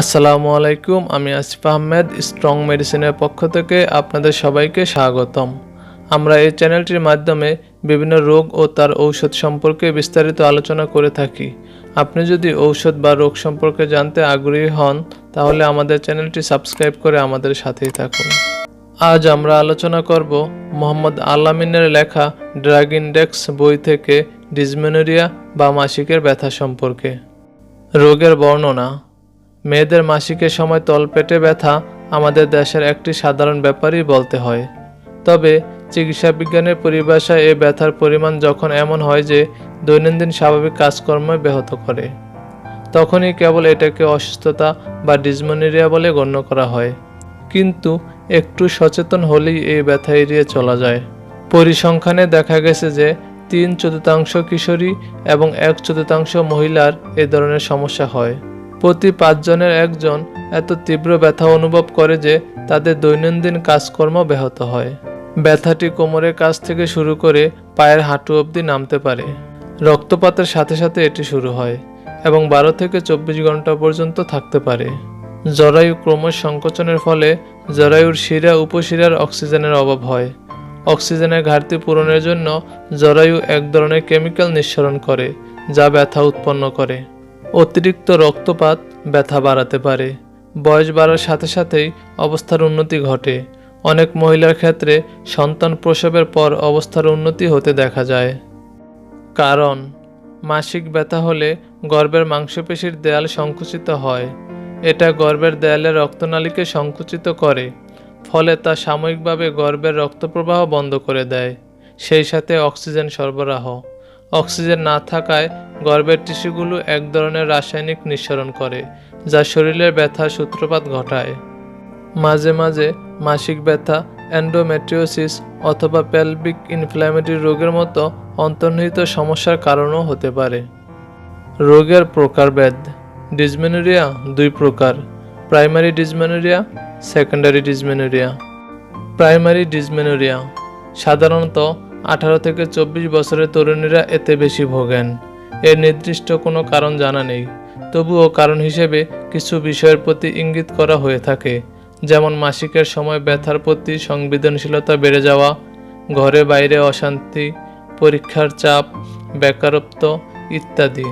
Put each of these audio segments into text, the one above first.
আসসালামু আলাইকুম, আমি আসিফ আহমেদ, স্ট্রং মেডিসিনের পক্ষ থেকে আপনাদের সবাইকে স্বাগতম। আমরা এই চ্যানেলটির মাধ্যমে বিভিন্ন রোগ ও তার ঔষধ সম্পর্কে বিস্তারিত আলোচনা করে থাকি। আপনি যদি ঔষধ বা রোগ সম্পর্কে জানতে আগ্রহী হন, তাহলে আমাদের চ্যানেলটি সাবস্ক্রাইব করে আমাদের সাথেই থাকুন। আজ আমরা আলোচনা করব মোহাম্মদ আলামিনের লেখা ড্রাগ ইন্ডেক্স বই থেকে ডিসমেনোরিয়া বা মাসিকের ব্যথা সম্পর্কে। রোগের বর্ণনা মেয়েদের মাসিকের সময় তলপেটে ব্যথা আমাদের দেশের একটি সাধারণ ব্যাপারই বলতে হয়। তবে চিকিৎসা বিজ্ঞানের পরিভাষায় এই ব্যথার পরিমাণ যখন এমন হয় যে দৈনন্দিন স্বাভাবিক কাজকর্ম ব্যাহত করে, তখনই কেবল এটাকে অসুস্থতা বা ডিসমোনেরিয়া বলে গণ্য করা হয়। কিন্তু একটু সচেতন হলেই এই ব্যথা এড়িয়ে চলা যায়। পরিসংখ্যানে দেখা গেছে যে তিন চতুর্থাংশ কিশোরী এবং এক চতুর্থাংশ মহিলার এ ধরনের সমস্যা হয়। প্রতি পাঁচজনের একজন এত তীব্র ব্যথা অনুভব করে যে তাদের দৈনন্দিন কাজকর্ম ব্যাহত হয়। ব্যথাটি কোমরের কাছ থেকে শুরু করে পায়ের হাঁটু অবধি নামতে পারে। রক্তপাতের সাথে সাথে এটি শুরু হয় এবং বারো থেকে চব্বিশ ঘণ্টা পর্যন্ত থাকতে পারে। জরায়ু ক্রমশ সংকোচনের ফলে জরায়ুর শিরা উপশিরার অক্সিজেনের অভাব হয়। অক্সিজেনের ঘাটতি পূরণের জন্য জরায়ু এক ধরনের কেমিক্যাল নিঃসরণ করে, যা ব্যথা উৎপন্ন করে। অতিরিক্ত রক্তপাত ব্যথা বাড়াতে পারে। বয়স বাড়ার সাথে সাথেই অবস্থার উন্নতি ঘটে। অনেক মহিলার ক্ষেত্রে সন্তান প্রসবের পর অবস্থার উন্নতি হতে দেখা যায়। কারণ, মাসিক ব্যথা হলে গর্ভের মাংসপেশির দেয়াল সংকুচিত হয়। এটা গর্ভের দেয়ালে রক্তনালীকে সংকুচিত করে, ফলে তা সাময়িকভাবে গর্ভের রক্তপ্রবাহ বন্ধ করে দেয়। সেই সাথে অক্সিজেন সরবরাহ। অক্সিজেন না থাকায় গর্ভের টিস্যুগুলো এক ধরনের রাসায়নিক নিঃসরণ করে, যা শরীরের ব্যথার সূত্রপাত ঘটায়। মাঝে মাঝে মাসিক ব্যথা অ্যান্ডোমেট্রিওসিস অথবা পেলভিক ইনফ্ল্যামেটরি রোগের মতো অন্তর্নিহিত সমস্যার কারণও হতে পারে। রোগের প্রকারভেদ, ডিসমেনোরিয়া দুই প্রকার, primary dysmenorrhoea, secondary dysmenorrhoea. Primary dysmenorrhoea সাধারণত আঠারো থেকে চব্বিশ বছরের তরুণীরা এতে বেশি ভোগেন। এর নির্দিষ্ট কোনো কারণ জানা নেই। তবুও কারণ হিসেবে কিছু বিষয়ের প্রতি ইঙ্গিত করা হয়ে থাকে। যেমন মাসিকের সময় ব্যথার প্রতি সংবেদনশীলতা বেড়ে যাওয়া, ঘরে বাইরে অশান্তি, পরীক্ষার চাপ, বেকারত্ব ইত্যাদি।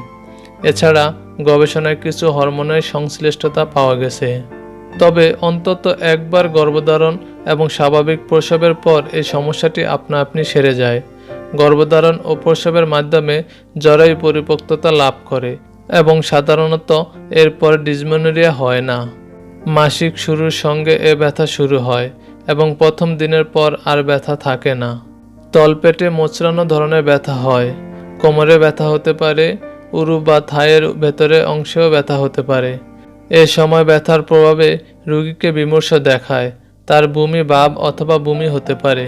এছাড়া গবেষণায় কিছু হরমোনের সংশ্লিষ্টতা পাওয়া গেছে। তবে অন্তত একবার গর্ভধারণ এবং স্বাভাবিক প্রসবের পর এই সমস্যাটি আপনা আপনি সেরে যায়। গর্ভধারণ ও প্রসবের মাধ্যমে জরায়ু পরিপক্কতা লাভ করে এবং সাধারণত এরপর ডিসমেনোরিয়া হয় না। মাসিক শুরুর সঙ্গে এ ব্যথা শুরু হয় এবং প্রথম দিনের পর আর ব্যথা থাকে না। তলপেটে মোচড়ানো ধরনের ব্যথা হয়। কোমরে ব্যথা হতে পারে, উরু বা থায়ের ভেতরে অংশেও ব্যথা হতে পারে। এ সময় ব্যথার প্রভাবে রোগীকে বিমর্ষ দেখায়। তার বমি ভাব অথবা বমি হতে পারে।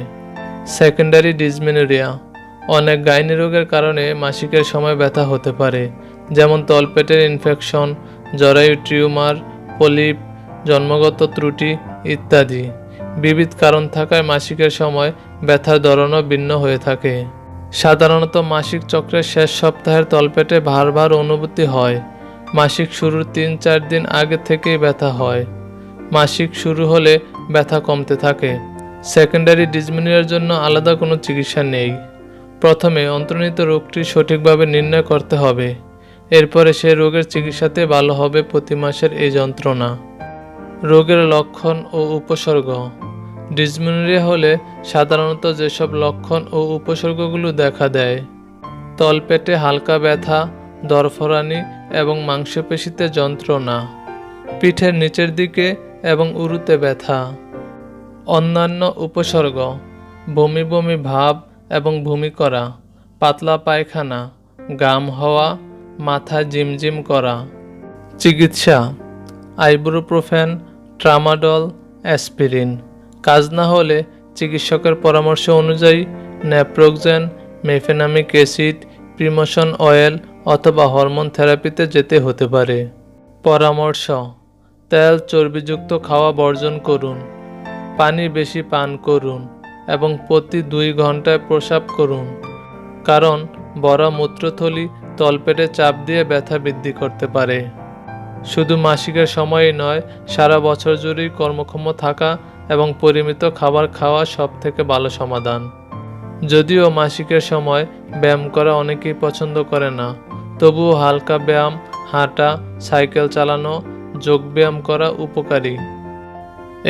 Secondary dysmenorrhoea. অনেক গাইনি রোগের কারণে মাসিকের সময় ব্যথা হতে পারে, যেমন তলপেটের ইনফেকশন, জরায়ু টিউমার, পলিপ, জন্মগত ত্রুটি ইত্যাদি। বিবিধ কারণ থাকায় মাসিকের সময় ব্যথার ধরনও ভিন্ন হয়ে থাকে। সাধারণত মাসিক চক্রের শেষ সপ্তাহের তলপেটে ভার ভার অনুভূতি হয়। মাসিক শুরুর তিন চার দিন আগে থেকেই ব্যথা হয়। মাসিক শুরু হলে ব্যথা কমতে থাকে। সেকেন্ডারি ডিজমিনিয়ার জন্য আলাদা কোনো চিকিৎসা নেই। প্রথমে অন্তর্নিহিত রোগটি সঠিকভাবে নির্ণয় করতে হবে। এরপরে সে রোগের চিকিৎসাতে ভালো হবে প্রতি মাসের এই যন্ত্রণা। রোগের লক্ষণ ও উপসর্গ। ডিসমিনোরিয়া হলে সাধারণত যেসব লক্ষণ ও উপসর্গগুলো দেখা দেয়, তলপেটে হালকা ব্যথা দরফরানি এবং মাংসপেশিতে যন্ত্রণা, পিঠের নিচের দিকে এবং উরুতে ব্যথা, অন্যান্য উপসর্গ, বমি বমি ভাব এবং বমি করা, পাতলা পায়খানা, গাম হওয়া, মাথা জিমজিম করা, চিকিৎসা, আইব্রোপ্রোফেন, ট্রামাডল, অ্যাসপিরিন। কাজ না হলে চিকিৎসকের পরামর্শ অনুযায়ী ন্যাপ্রোক্সেন মেফেনামিক অ্যাসিড, প্রিমোশন অয়েল অথবা হরমোন থেরাপিতে যেতে হতে পারে। পরামর্শ, তেল চর্বিযুক্ত খাওয়া বর্জন করুন, পানি বেশি পান করুন এবং প্রতি দুই ঘন্টায় প্রসাব করুন, কারণ বড় মূত্রথলি তলপেটে চাপ দিয়ে ব্যথা বৃদ্ধি করতে পারে। শুধু মাসিকের সময়ই নয়, সারা বছর জুড়েই কর্মক্ষম থাকা এবং পরিমিত খাবার খাওয়া সব থেকে ভালো সমাধান। যদিও মাসিকের সময় ব্যায়াম করা অনেকেই পছন্দ করে না তবুও হালকা ব্যায়াম, হাঁটা, সাইকেল চালানো, যোগব্যায়াম করা উপকারী।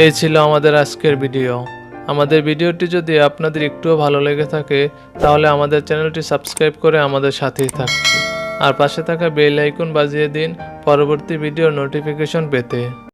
এই ছিল আমাদের আজকের ভিডিও। আমাদের ভিডিওটি যদি আপনাদের একটুও ভালো লেগে থাকে, তাহলে আমাদের চ্যানেলটি সাবস্ক্রাইব করে আমাদের সাথেই থাকুন আর পাশে থাকা বেল আইকন বাজিয়ে দিন পরবর্তী ভিডিও নোটিফিকেশন পেতে।